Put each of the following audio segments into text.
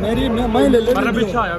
ਮੇਰੀ ਮੈਂ ਮੈਂ ਲੈ ਲੈ ਪਰ ਪਿੱਛੇ ਆਇਆ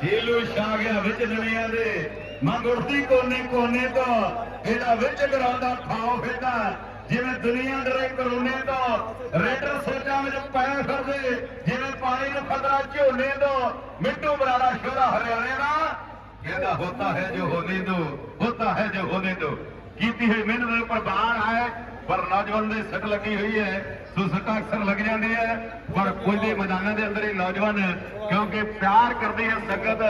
ਸ਼ੀਲੂ ਛਾ ਗਿਆ ਵਿੱਚ ਦੁਨੀਆ ਦੇ। ਮੰਗੁਰਤੀ ਕੋਨੇ ਕੋਨੇ ਤੋਂ, ਇਹਦਾ ਵਿੱਚ ਕਰਾਉਂਦਾ ਖਾਓ ਫਿਰਦਾ ਜਿਵੇਂ ਦੁਨੀਆ ਡਰੇ ਕਰੋਨੇ ਤੋਂ, ਰੇਡਰ ਸੋਚਾਂ ਵਿੱਚ ਪੈ ਫਿਰਦੇ। ਜਿਵੇਂ ਪਾਣੀ ਨੂੰ ਖਤਰਾ ਝੋਨੇ ਤੋਂ, ਮਿੱਟੂ ਬਰਾੜਾ ਸ਼ੋਰਾ ਹਰਿਆਣੇ ਦਾ। ਇਹਦਾ ਹੋਤਾ ਹੈ ਜੋ ਹੋਨੇ ਦੋ, ਹੋਤਾ ਹੈ ਜੋ ਹੋਨੇ ਦੋ। ਕੀਤੀ ਹੋਈ ਮਿਹਨਤ ਦੇ ਉੱਪਰ ਬਾਹਰ ਆਏ, ਪਰ ਨੌਜਵਾਨ ਦੇ ਸੱਟ ਲੱਗੀ ਹੋਈ ਹੈ। ਸੋ ਸੱਟਾਂ ਅਕਸਰ ਲੱਗ ਜਾਂਦੀ ਹੈ, ਪਰ ਪੁੱਜਦੇ ਮੈਦਾਨਾਂ ਦੇ ਅੰਦਰ ਹੀ ਨੌਜਵਾਨ, ਕਿਉਂਕਿ ਪਿਆਰ ਕਰਦੇ ਹੈ ਸੰਗਤ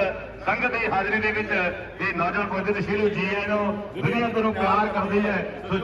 ਸੰਗਤ ਦੀ ਹਾਜ਼ਰੀ ਦੇ ਵਿੱਚ, ਇਹ ਨੌਜਵਾਨ ਪੁੱਜਦੇ ਤੇ ਸ਼ੀਲੂ ਜੀ ਇਹਨੂੰ ਦੁਨੀਆ ਤੋਂ ਪਿਆਰ ਕਰਦੀ ਹੈ। ਸੋ